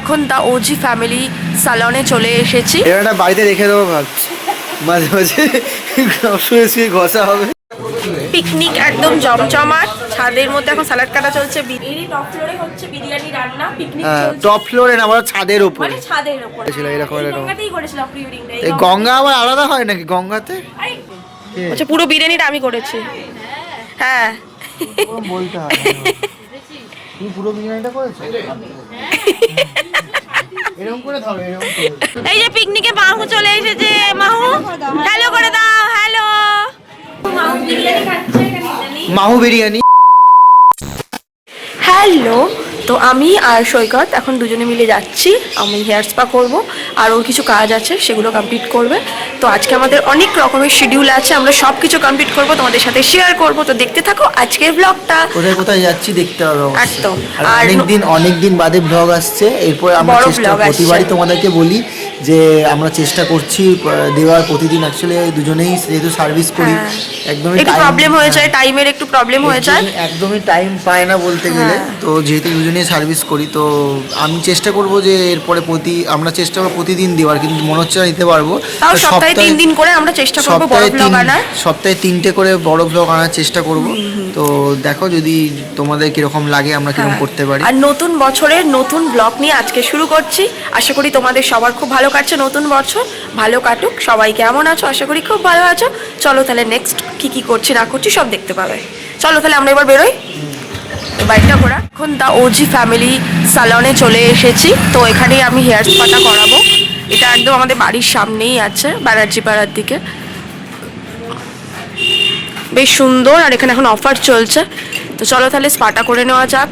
এখন দা OG family সালনে চলে এসেছি। একটা বাড়িতে রেখে দেবো ভাবছি মাঝে মাঝে শুয়ে শুয়ে ঘষা হবে। পিকনিক একদম জমজমাট। ছাদের মধ্যে এখন স্যালাড কাটা চলছে বিরিয়ানি টপ ফ্লোরে হচ্ছে বিরিয়ানি রান্না পিকনিক হ্যাঁ চলছে। টপ ফ্লোরে না আমরা ছাদের উপরে। মানে ছাদের উপরে। ছিল, এরকম, এরকম। গঙ্গাতেই করেছিলাম প্রি ওয়েডিংটা এই গঙ্গা আবার আলাদা হয় নাকি? গঙ্গাতে? আচ্ছা পুরো বিরিয়ানিটা আমি করেছি। হ্যাঁ। বলতে হয় তুমি পুরো বিরিয়ানিটা করেছ? এরকম করে ধরো এরকম এই যে পিকনিকে মাহু চলে এসেছে মাহু। হ্যালো করে দাও হ্যালো। মাহু বিরিয়ানি খাচ্ছে মাহু বিরিয়ানি হ্যালো। তো আমি আর সৈকত এখন দুজনে মিলে যাচ্ছি। আমি হেয়ার স্পা করব আর ওর কিছু কাজ আছে সেগুলো কমপ্লিট করবে। তো আজকে আমাদের অনেক রকমের শিডিউল আছে আমরা সব কিছু কমপ্লিট করব তোমাদের সাথে শেয়ার করব। তো দেখতে থাকো আজকের ব্লগটা কোথায় কোথায় যাচ্ছি দেখতে হবে একদম। আর আর অনেক দিন অনেক দিন বাদে ব্লগ আসছে এরপর আমরা চেষ্টা প্রতিবারই তোমাদেরকে বলি যে আমরা চেষ্টা করছি দেওয়ার প্রতিদিন অ্যাকচুয়ালি দুজনেই যেহেতু সার্ভিস করি হ্যাঁ। একদমই একটু প্রবলেম হয়ে যায় হ্যাঁ, টাইমের একটু প্রবলেম হয়ে যায়। একদমই- টাইম পায় না বলতে গেলে। হ্যাঁ। তো যেহেতু দুজনেই সার্ভিস করি তো আমি চেষ্টা করব যে এরপরে প্রতি আমরা চেষ্টা করব প্রতিদিন দেওয়ার কিন্তু মনে হচ্ছে না দিতে পারব সপ্তাহে তিন দিন করে আমরা চেষ্টা করব বড় ব্লগ আনার। সপ্তাহে তিনটে করে বড় ব্লগ আনার চেষ্টা করব। তো দেখো যদি তোমাদের কীরকম লাগে আমরা কীরকম হ্যাঁ। করতে পারি। আর নতুন বছরের নতুন ব্লগ নিয়ে আজকে শুরু করছি। আশা করি তোমাদের সবার খুব ভালো কাটছে নতুন বছর ভালো কাটুক। সবাই কেমন আছো? আশা করি খুব ভালো আছো। চলো তাহলে নেক্সট কি কি করছি না করছি সব দেখতে পাবে। চলো তাহলে আমরা এবার বেরোই। তো বাইকটা ঘোরা। এখন দা ওজি ফ্যামিলি সালনে চলে এসেছি। তো এখানেই আমি হেয়ার স্পাটা করাবো। এটা একদম আমাদের বাড়ির সামনেই আছে ব্যানার্জি পাড়ার দিকে। বেশ সুন্দর, আর এখানে এখন অফার চলছে। তো চলো তাহলে স্পাটা করে নেওয়া যাক।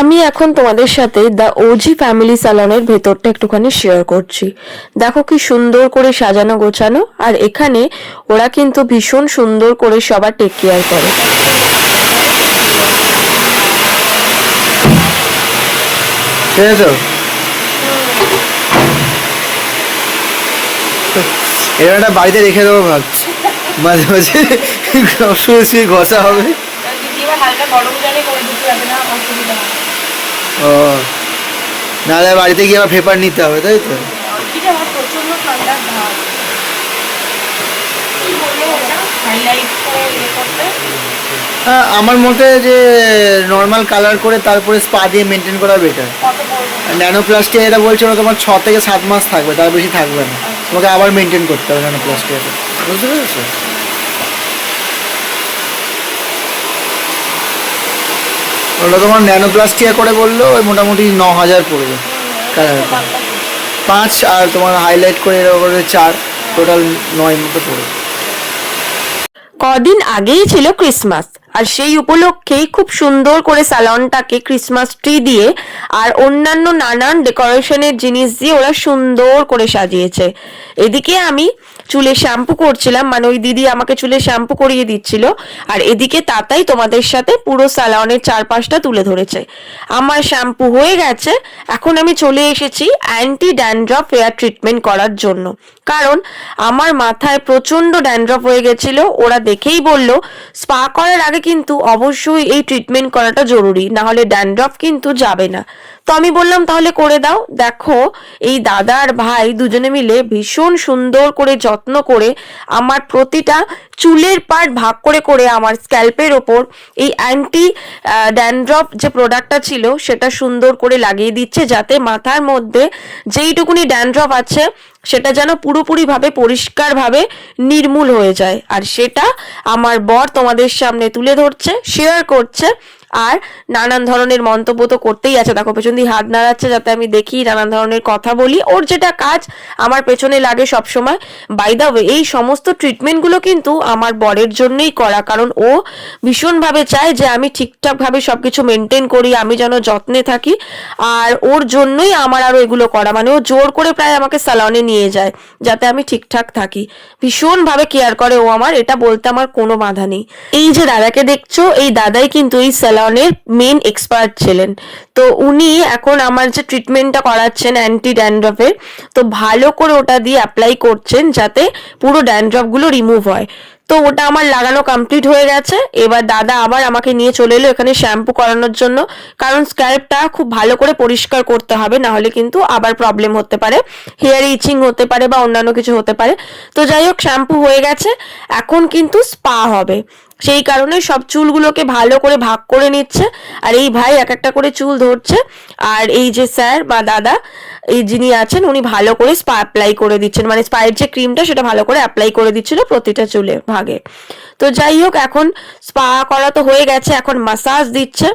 আমি এখন তোমাদের সাথে দ্য ওজি ফ্যামিলি স্যালনের ভেতরটা একটুখানি শেয়ার করছি। দেখো কি সুন্দর করে সাজানো গোছানো, আর এখানে ওরা কিন্তু ভীষণ সুন্দর করে সবার টেক কেয়ার করে। এবার একটা বাড়িতে রেখে দেবো ভাবছি মাঝে মাঝে শুয়ে ঘষা হবে। ও। নাহলে বাড়িতে গিয়ে আবার পেপার নিতে হবে, তাই তো? হ্যাঁ আমার মতে যে নর্মাল কালার করে তারপরে স্পা দিয়ে মেনটেন করা বেটার ন্যানো প্লাস্টিক এটা বলছে ওরা তোমার ছ থেকে সাত মাস থাকবে তার বেশি থাকবে না। তোমাকে আবার মেনটেন করতে হবে ন্যানো প্লাস্টিক বুঝতে পেরেছ? ওটা তোমার ন্যানো প্লাস্টিয়া করে বলল ওই মোটামুটি ন হাজার পড়বে। কালার পাঁচ আর তোমার হাইলাইট করে এরকম করে চার টোটাল নয় মতো পড়বে। কদিন আগেই ছিল ক্রিসমাস আর সেই উপলক্ষেই খুব সুন্দর করে স্যালনটাকে ক্রিসমাস ট্রি দিয়ে আর অন্যান্য নানান ডেকোরেশনের জিনিস দিয়ে ওরা সুন্দর করে সাজিয়েছে। এদিকে আমি চুলে শ্যাম্পু করছিলাম মানে ওই দিদি আমাকে চুলে শ্যাম্পু করিয়ে দিচ্ছিল। আর এদিকে তাতাই তোমাদের সাথে পুরো স্যালনের চারপাশটা তুলে ধরেছে। আমার শ্যাম্পু হয়ে গেছে, এখন আমি চলে এসেছি অ্যান্টি ড্যান্ড্রফ হেয়ার ট্রিটমেন্ট করার জন্য। কারণ আমার মাথায় প্রচণ্ড ড্যান্ড্রফ হয়ে গেছিল। ওরা দেখেই বলল, স্পা করার আগে কিন্তু অবশ্যই এই ট্রিটমেন্ট করাটা জরুরি না হলে ড্যান্ড্রফ কিন্তু যাবে না। তো আমি বললাম, তাহলে করে দাও। দেখো, এই দাদা আর ভাই দুজনে মিলে ভীষণ সুন্দর করে যত্ন করে আমার প্রতিটা চুলের পার্ট ভাগ করে করে আমার স্ক্যাল্পের ওপর এই অ্যান্টি ড্যান্ড্রফ যে প্রোডাক্টটা ছিল, সেটা সুন্দর করে লাগিয়ে দিচ্ছে, যাতে মাথার মধ্যে যেইটুকুনি ড্যান্ড্রফ আছে সেটা যেন পুরোপুরিভাবে পরিষ্কারভাবে নির্মূল হয়ে যায়। আর সেটা আমার বর তোমাদের সামনে তুলে ধরছে শেয়ার করছে। আর নানান ধরনের মন্তব্য তো করতেই আছে। দেখো, পেছন দিয়ে হাত নাড়াচ্ছে যাতে আমি দেখি নানান ধরনের কথা বলি। ওর যেটা কাজ, আমার পেছনে লাগে সব সময় বাই দা ওয়ে এই সমস্ত ট্রিটমেন্টগুলো কিন্তু আমার বরের জন্যই করা। কারণ ও ভীষণভাবে চায় যে আমি ঠিকঠাকভাবে সব কিছু মেনটেন করি, আমি যেন যত্নে থাকি। আর ওর জন্যই আমার আরও এগুলো করা। মানে ও জোর করে প্রায় আমাকে স্যালনে নিয়ে যায়, যাতে আমি ঠিকঠাক থাকি। ভীষণভাবে কেয়ার করে ও আমার, এটা বলতে আমার কোনো বাধা নেই। এই যে দাদাকে দেখছ, এই দাদাই কিন্তু এই স্যালনের মেন এক্সপার্ট ছিলেন। তো উনি এখন আমার যে ট্রিটমেন্টটা করাচ্ছেন অ্যান্টি ড্যান্ড্রফের তো ভালো করে ওটা দিয়ে অ্যাপ্লাই করছেন যাতে পুরো ড্যান্ড্রফগুলো রিমুভ হয়। তো ওটা আমার লাগানো কমপ্লিট হয়ে গেছে। এবার দাদা আবার আমাকে নিয়ে চলে এলো এখানে শ্যাম্পু করানোর জন্য। কারণ স্ক্যাল্পটা খুব ভালো করে পরিষ্কার করতে হবে, না হলে কিন্তু আবার প্রবলেম হতে পারে। হেয়ার ইচিং হতে পারে বা অন্যান্য কিছু হতে পারে। তো যাই হোক শ্যাম্পু হয়ে গেছে। এখন কিন্তু স্পা হবে। সেই কারণে সব চুলগুলোকে ভালো করে ভাগ করে নিচ্ছে। আর এই ভাই এক একটা করে চুল ধরছে। আর এই যে স্যার বা দাদা, এই যিনি আছেন, উনি ভালো করে স্পা অ্যাপ্লাই করে দিচ্ছেন। মানে স্পায়ের যে ক্রিমটা সেটা ভালো করে অ্যাপ্লাই করে দিচ্ছিল প্রতিটা চুলে ভাগে। তো যাই হোক, এখন স্পা করা তো হয়ে গেছে, এখন মাসাজ দিচ্ছে।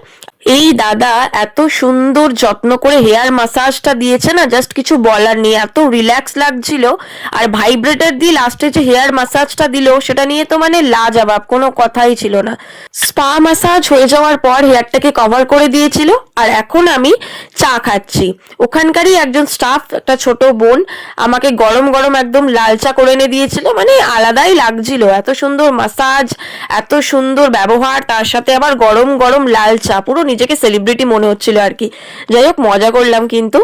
এই দাদা এত সুন্দর যত্ন করে হেয়ার মাসাজটা দিয়েছে না জাস্ট কিছু বলার নেই, এত রিল্যাক্স লাগছিল। আর ভাইব্রেটার দিয়ে লাস্টে যে হেয়ার মাসাজটা দিল, সেটা নিয়ে তো মানে লাজবাব, কোনো কথাই ছিল না। স্পা মাসাজ হয়ে যাওয়ার পর হেয়ারটাকে কভার করে দিয়েছিল, আর এখন আমি চা খাচ্ছি। ওখানকারই একজন স্টাফ একটা ছোট বোন, আমাকে গরম গরম একদম লাল চা করে এনে দিয়েছিল মানে আলাদাই লাগছিল। এত সুন্দর মাসাজ এত সুন্দর ব্যবহার, তার সাথে আবার গরম গরম লাল চা, পুরো নিজেকে সেলিব্রিটি মনে হচ্ছিল আর কি। যাই হোক, মজা করলাম কিন্তু।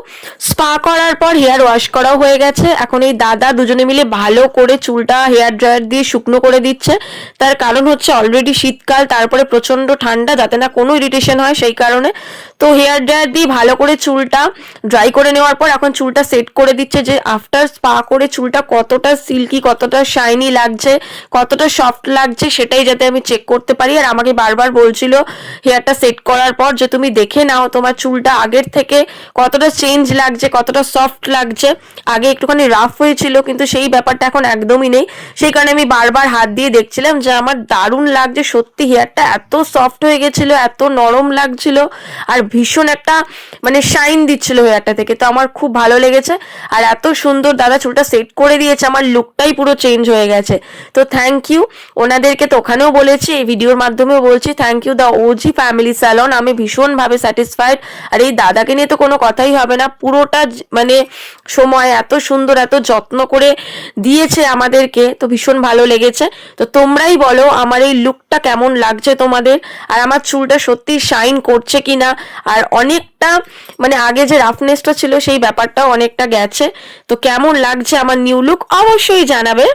স্পা করার পর হেয়ার ওয়াশ করাও হয়ে গেছে। এখন এই দাদা দুজনে মিলে ভালো করে চুলটা হেয়ার ড্রায়ার দিয়ে শুকনো করে দিচ্ছে। তার কারণ হচ্ছে অলরেডি শীতকাল, তারপরে প্রচণ্ড ঠান্ডা, যাতে না কোনো ইরিটেশন হয় সেই কারণে। তো হেয়ার ড্রায়ার দিয়ে ভালো করে চুলটা ড্রাই করে নেওয়ার পর এখন চুলটা সেট করে দিচ্ছে যে আফটার স্পা করে চুলটা কতটা সিল্কি, কতটা শাইনি লাগছে, কতটা সফট লাগছে সেটাই যাতে আমি চেক করতে পারি। আর আমাকে বারবার বলছিল হেয়ারটা সেট করার পর যে তুমি দেখে নাও তোমার চুলটা আগের থেকে কতটা চেঞ্জ লাগছে, কতটা সফট লাগছে। আগে একটুখানি রাফ হয়েছিল কিন্তু সেই ব্যাপারটা এখন একদমই নেই। সেই কারণে আমি বারবার হাত দিয়ে দেখছিলাম যে আমার দারুণ লাগছে। সত্যি হেয়ারটা এত সফট হয়ে গেছিল, এত নরম লাগছিল। আর ভীষণ একটা মানে শাইন দিচ্ছিল হেয়ারটা থেকে। তো আমার খুব ভালো লেগেছে। আর এত সুন্দর দাদা চুলটা সেট করে দিয়েছে, আমার লুকটাই পুরো চেঞ্জ হয়ে গেছে। তো থ্যাংক ইউ ওনাদেরকে তো ওখানেও বলেছি, এই ভিডিওর মাধ্যমেও বলছি thank you the OG family salon আমি ভীষণভাবে স্যাটিসফাইড আর এই দাদাকে নিয়ে তো কোনো কথাই হবে না। পুরোটা মানে সময় এত সুন্দর, এত যত্ন করে দিয়েছে আমাদেরকে। তো ভীষণ ভালো লেগেছে। তো তোমরাই বলো, আমার এই লুকটা কেমন লাগছে তোমাদের? আর আমার চুলটা সত্যি শাইন করছে কিনা? আর অনেকটা মানে আগে যে রাফনেসটা ছিল সেই ব্যাপারটা অনেকটা গেছে। তো কেমন লাগছে আমার নিউ লুক অবশ্যই জানাবে।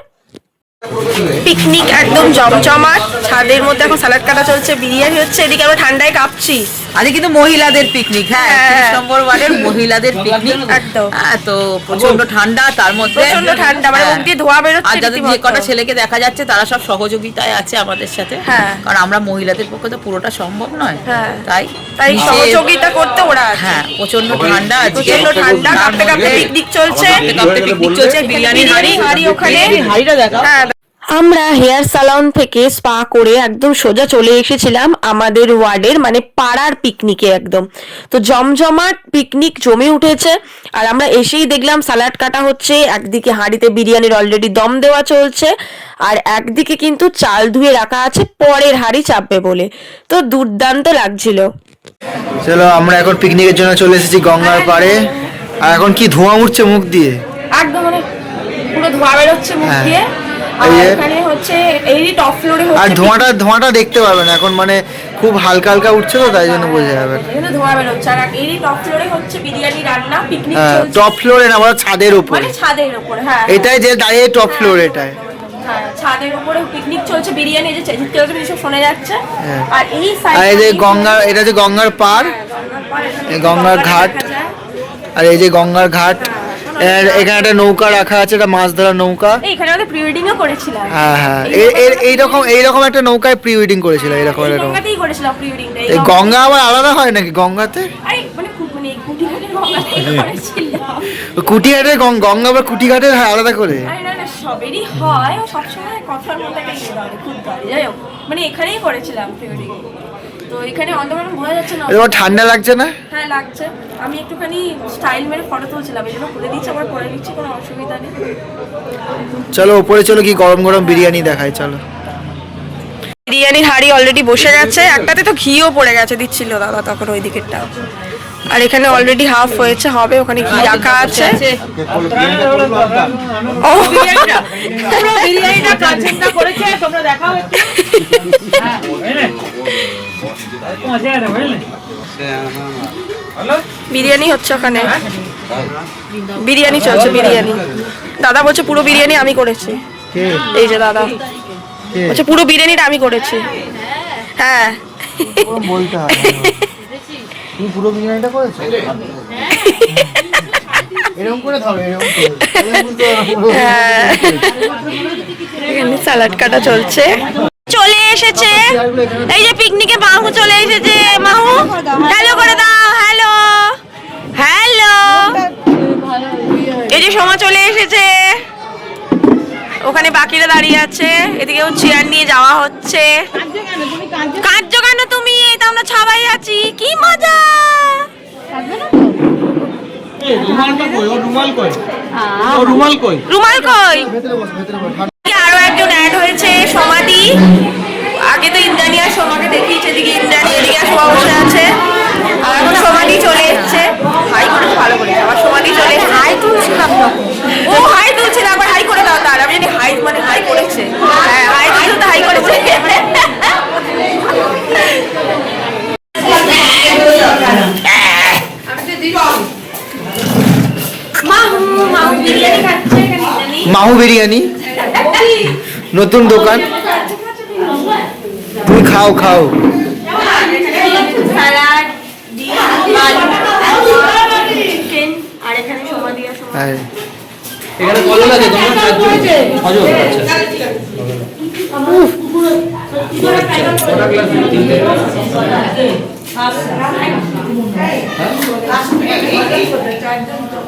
পিকনিক একদম জমজমাট ছাদের মধ্যে এখন স্যালাড কাটা চলছে বিরিয়ানি হচ্ছে এদিকে আমরা ঠান্ডায় কাঁপছি আজকে কিন্তু মহিলাদের পিকনিক হ্যাঁ হ্যাঁ। নম্বর ওয়ার্ডের মহিলাদের পিকনিক একদম। হ্যাঁ তো প্রচণ্ড ঠান্ডা তার মধ্যে প্রচণ্ড ঠান্ডা, মানে মুখ দিয়ে ধোঁয়া বেরোচ্ছে আর যাদের যে কটা ছেলেকে দেখা যাচ্ছে তারা সব সহযোগিতায় আছে আমাদের সাথে হ্যাঁ। কারণ আমরা মহিলাদের পক্ষে তো পুরোটা সম্ভব নয় হ্যাঁ। তাই তাই সহযোগিতা করতে ওরা আছে। হ্যাঁ প্রচণ্ড ঠান্ডা প্রচণ্ড ঠান্ডা কাঁপতে কাঁপতে পিকনিক চলছে কাঁপতে কাঁপতে পিকনিক চলছে বিরিয়ানি বিরিয়ানি হাঁড়ি ওখানে। হাড়িটা দেখা হ্যাঁ আমরা হেয়ার সালন থেকে স্পা করে একদম সোজা চলে এসেছিলাম আমাদের ওয়ার্ডের মানে পাড়ার পিকনিকে একদম। তো জমজমাট পিকনিক জমে উঠেছে আর আমরা এসেই দেখলাম সালাড কাটা হচ্ছে একদিকে হাঁড়িতে বিরিয়ানির অলরেডি দম দেওয়া চলছে আর একদিকে কিন্তু চাল ধুয়ে রাখা আছে পরের হাঁড়ি চাপবে বলে। তো দুর্দান্ত লাগছিল। চলো আমরা এখন পিকনিকের জন্য চলে এসেছি গঙ্গার পাড়ে। আর এখন কি ধোঁয়া উঠছে মুখ দিয়ে? একদম মানে পুরো ধোয়া বেরোচ্ছে মুখ হ্যাঁ। দিয়ে। আর এখানে হচ্ছে এই টপ ফ্লোরে আর ধোঁয়াটা ধোঁয়াটা দেখতে পারবেন এখন মানে খুব হালকা হালকা উঠছে তো তাই জন্য বোঝা যাবে। এখানে ধোঁয়া বেরোচ্ছে। আর এই টপ ফ্লোরে হচ্ছে বিরিয়ানি রান্না পিকনিক হ্যাঁ চলছে। টপ ফ্লোরে না আমরা ছাদের উপরে। মানে ছাদের উপরে হ্যাঁ এটাই যে দাঁড়িয়ে টপ ফ্লোর এটাই। হ্যাঁ ছাদের উপরে পিকনিক চলছে বিরিয়ানি যে শোনা যাচ্ছে। হ্যাঁ। আর এই আর এই যে গঙ্গার এটা যে গঙ্গার এই গঙ্গার ঘাট। আর এই যে গঙ্গার ঘাট এর এখানে একটা নৌকা রাখা আছে একটা মাছ ধরার নৌকা। এখানে আমাদের প্রি ওয়েডিংও করেছিলাম। হ্যাঁ হ্যাঁ। এইরকম এইরকম একটা নৌকায় প্রি ওয়েডিং করেছিল এরকম এরকম গঙ্গাতেই করেছিলাম প্রি ওয়েডিংটা এই গঙ্গা আবার আলাদা হয় নাকি গঙ্গাতে? আরে মানে খুব মানে কুটিঘাটের গঙ্গাতেই করেছিলাম। কুটিঘাটের গঙ্গা আবার কুটিঘাটের হয় আলাদা করে? আরে না না সবেরই হয়। সবসময় কথার মধ্যে একটা ইয়ে খুব যাই হোক মানে এখানেই করেছিলাম প্রি ওয়েডিং তো এখানে অন্ধকার বোঝা যাচ্ছে না। এবার ঠান্ডা লাগছে না? হ্যাঁ লাগছে। আমি একটুখানি স্টাইল মেরে ফটো তুলছিলাম এই জন্য খুলে দিচ্ছি আবার পরে দিচ্ছি কোনো অসুবিধা নেই। চলো উপরে চলো কি গরম গরম বিরিয়ানি দেখায় চলো। বিরিয়ানির হাঁড়ি অলরেডি বসে গেছে একটাতে তো ঘিও পড়ে গেছে দিচ্ছিল দাদা তখন ওই দিকেরটা আর এখানে অলরেডি হাফ হয়েছে হবে ওখানে ঘি রাখা আছে। ও। বিরিয়ানিটা করেছে তোমরা দেখাও একটু। বিরিয়ানি হচ্ছে ওখানে। বিরিয়ানি চলছে, বিরিয়ানি। দাদা বলছে পুরো বিরিয়ানি আমি করেছি। এই যে দাদা। বলছে পুরো বিরিয়ানিটা আমি করেছি। হ্যাঁ। হয়। স্যালাড কাটা চলছে। চলে এসেছে। এই যে পিকনিকে মাহু চলে এসেছে। মাহু হ্যালো করে দাও হ্যালো হ্যালো এই যে সোমা চলে এসেছে। ওখানে বাকিরা দাঁড়িয়ে আছে। এদিকেও চেয়ার নিয়ে যাওয়া হচ্ছে। কাঁদছো কেন তুমি? এই তো আমরা সবাই আছি। কি মজা! রুমাল কই? রুমাল কই? রুমাল কই? ভেতরে বসো আরও একজন অ্যাড হয়েছে সমাধি আগে তো ইন্দ্রাণী আর সোমাকে দেখিয়েছে এদিকে ইন্দ্রাণী এদিকে আর সোমা বসে আছে। আর এখন সমাধি চলে এসছে। হাই করেছে ভালো করে আবার সমাধি চলে এসছে। হাই তুলছিলাম ও হাই তুলছে না আবার হাই করে দাও তার। আমি জানি হাই মানে হাই করেছে। হ্যাঁ হাই তুলছে তো হাই করেছে। মাহু মাহু বিরিয়ানি? নতুন দোকান? খাও খাও। স্যালাড ডিম চিকেন আর এখানে কজন আছে তোমরা চারজন। ছজন আচ্ছা। কটা ক্লাস তিনটে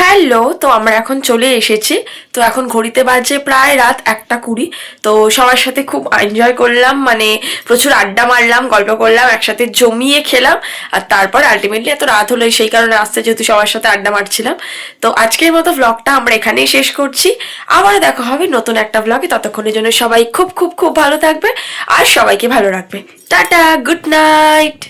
হ্যালো, তো আমরা এখন চলে এসেছি। তো এখন ঘড়িতে বাজে প্রায় রাত একটা কুড়ি। তো সবার সাথে খুব এনজয় করলাম মানে প্রচুর আড্ডা মারলাম, গল্প করলাম, একসাথে জমিয়ে খেলাম। আর তারপর আলটিমেটলি এত রাত হলো, সেই কারণে আসতে যেহেতু সবার সাথে আড্ডা মারছিলাম। তো আজকের মতো ব্লগটা আমরা এখানেই শেষ করছি। আবার দেখা হবে নতুন একটা ব্লগে ততক্ষণের জন্য সবাই খুব খুব খুব ভালো থাকবে। আর সবাইকে ভালো রাখবে। Tata good night